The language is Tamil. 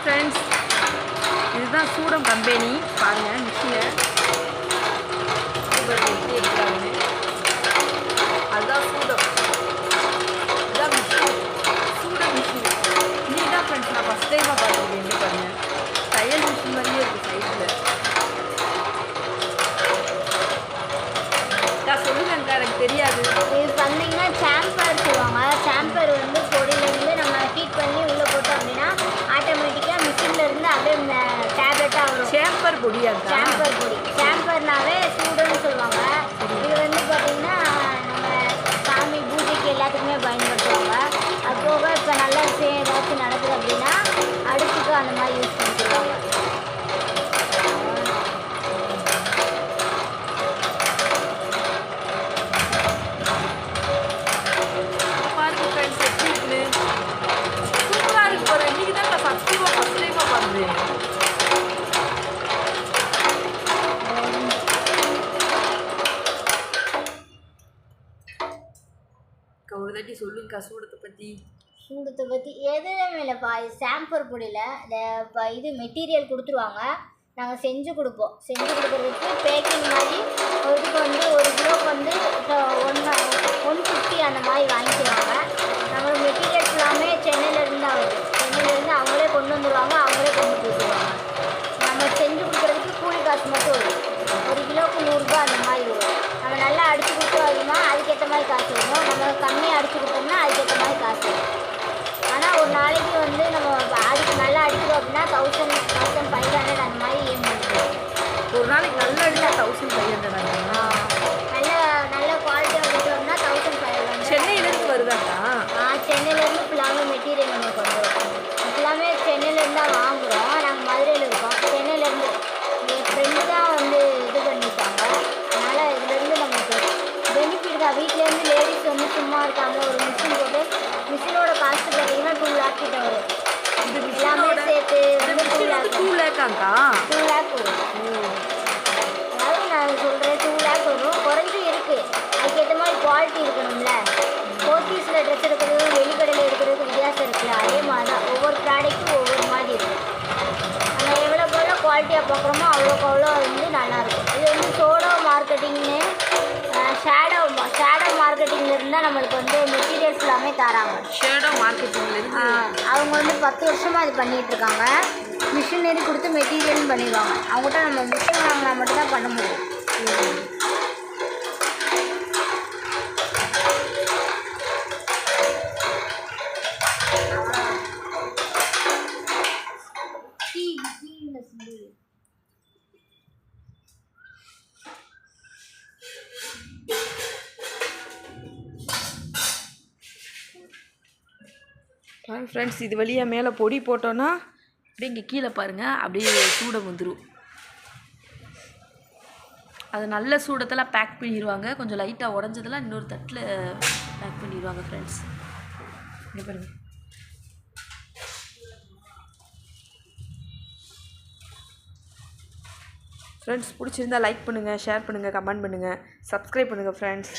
ஃப்ரெண்ட்ஸ் இதுதான் சூடம் கம்பெனி. பாருங்கள் மிஷினை. எப்படி அதுதான் சூடம். இதுதான் மிஷின். சூடம் மிஷின். நீ தான் ஃப்ரெண்ட்ஸ் நான் ஃபஸ்ட் டைமாக பார்த்துருக்கேன் எங்கே பாருங்க. தையல் மிஷின் மாதிரியே இருக்குது சைடில் நான் சொல்லுங்கக்கா எனக்கு தெரியாது இது பார்த்தீங்கன்னா சாம்பர் சொல்லுவாங்க சாம்பர் வந்து பொடியிலேருந்து நம்ம ஹீட் பண்ணி உள்ளே போட்டோம் அப்படின்னா ஆட்டோமேட்டிக்காக மிஷினில் இருந்து அப்படியே இந்த டேப்லெட்டாக வரும் சேம்பர் பொடியாக்கா சாம்பர் பொடி சாம்பர்னாவே சூடுன்னு சொல்லுவாங்க இது வந்து பார்த்தீங்கன்னா நம்ம சாமி பூஜைக்கு எல்லாத்துக்குமே பயன்படுத்துவாங்க அது போக இப்போ நல்ல விஷயம் ஏதாச்சும் நடக்குது அப்படின்னா அடுப்புக்கு அந்த மாதிரி யூஸ் பண்ணிக்குவாங்க பாருங்க ஃப்ரெண்ட்ஸ் எப்படி இருக்குன்னு சூப்பராக இருக்கு பாரு இன்னைக்கு தான் நான் ஃபஸ்ட் டைமாக ஃபஸ்ட் டைமாக பண்ணுறேன் ஒரு தாட்டி சொல்லுங்கக்கா சூடத்தை பற்றி சூடத்தை பற்றி எதுவுமே இல்லைப்பா. இது சாம்பர் பொடியில் இந்த இப்போ இது மெட்டீரியல் கொடுத்துருவாங்க. நாங்கள் செஞ்சு கொடுப்போம். செஞ்சு கொடுக்குறதுக்கு பேக்கிங் மாதிரி ஒரு இதுக்கு வந்து ஒரு கிலோக்கு வந்து ஒன் ஒன் ஃபிஃப்டி அந்த மாதிரி வாங்கிக்குவாங்க. நம்மளுக்கு மெட்டீரியல்ஸ் எல்லாமே சென்னையிலேருந்து தான் வருது சென்னையிலேருந்து அவங்களே கொண்டு வந்துடுவாங்க அவங்களே கொண்டு போயிடுவாங்க. நம்ம செஞ்சு கொடுக்குறதுக்கு கூலி காசு மட்டும் ஒரு கிலோக்கு நூறுரூபா அந்த மாதிரி வரும் நம்ம நல்லா அடிச்சு கொடுத்தோம் அப்படின்னா அதுக்கேற்ற மாதிரி காசு வரும் நம்ம கம்மியாக அடிச்சு கொடுத்தோம்னா அதுக்கேற்ற மாதிரி காசு வரும் ஆனால் ஒரு நாளைக்கு வந்து நம்ம அதுக்கு நல்லா அடிக்கிறோம் அப்படின்னா தௌசண்ட் தௌசண்ட் ஃபைவ் ஹண்ட்ரட் அந்த மாதிரி ஏம் பண்ணுறோம் ஒரு நாளைக்கு நல்லா அடிச்சா தௌசண்ட் ஃபைவ் ஹண்ட்ரட் நல்ல நல்ல குவாலிட்டியாக கொடுத்தோம்னா தௌசண்ட் ஃபைவ் ஹண்ட்ரட் சென்னையிலேருந்து வருதாக்கா ஆ சென்னையிலேருந்து ஃபுல்லாமே மெட்டீரியல் நம்ம கொண்டு வரோம் ஃபுல்லாமே சென்னையிலேருந்து தான் வாங்குகிறோம் நாங்கள் மதுரையில் இருக்கோம் சென்னையிலேருந்து என் ஃப்ரெண்டு தான் வந்து இது பண்ணிட்டாங்க அதனால் இதுலேருந்து நமக்கு பெனிஃபிட் தான் வீட்டிலேருந்து லேடிஸ் வந்து சும்மா இருக்காங்க ஒரு மிஷின் போட்டு மிஷினோட காஸ்ட் பார்த்தீங்கன்னா டூ லேக் கிட்ட வரும் இந்த எல்லாமே மிஷினோட சேர்த்து இந்த வந்து டூ லேக் வரும் அதாவது நான் சொல்கிறேன் டூ லேக் வரும் குறைஞ்சும் இருக்குது அதுக்கேற்ற மாதிரி குவாலிட்டி இருக்கணும்ல போத்தீஸில் ட்ரெஸ் எடுக்கிறதும் வெளிக்கடையில் எடுக்கிறதுக்கு வித்தியாசம் இருக்குல்ல அதே மாதிரி தான் ஒவ்வொரு ப்ராடக்ட்டும் ஒவ்வொரு மாதிரி இருக்கும் நம்ம எவ்வளோக்கு எவ்வளோ குவாலிட்டியாக பார்க்குறோமோ அவ்வளோக்கு அவ்வளோ வந்து நல்லாயிருக்கும் இது வந்து சோடோ மார்க்கெட்டிங்னு ஷேடோ ஷேடோ மார்க்கெட்டிங்கில் இருந்தால் நம்மளுக்கு வந்து மெட்டீரியல்ஸ் எல்லாமே தராங்க ஷேடோ மார்க்கெட்டிங்லேருந்து அவங்க வந்து பத்து வருஷமாக இது பண்ணிட்டு இருக்காங்க. மிஷினரி கொடுத்து மெட்டீரியலும் பண்ணிடுவாங்க. அவங்ககிட்ட நம்ம மிஷின் வாங்கினா மட்டும்தான் பண்ண முடியும். ஃப்ரெண்ட்ஸ் இது வழியாக மேலே பொடி போட்டோன்னா அப்படியே இங்கே கீழே பாருங்கள் அப்படியே சூடம் வந்துடும் அது நல்ல சூடத்தெல்லாம் பேக் பண்ணிடுவாங்க கொஞ்சம் லைட்டாக உடஞ்சதெல்லாம் இன்னொரு தட்டில் பேக் பண்ணிடுவாங்க ஃப்ரெண்ட்ஸ் இங்கே பாருங்கள் ஃப்ரெண்ட்ஸ் பிடிச்சிருந்தா லைக் பண்ணுங்கள் ஷேர் பண்ணுங்கள் கமெண்ட் பண்ணுங்கள் சப்ஸ்கிரைப் பண்ணுங்கள் ஃப்ரெண்ட்ஸ்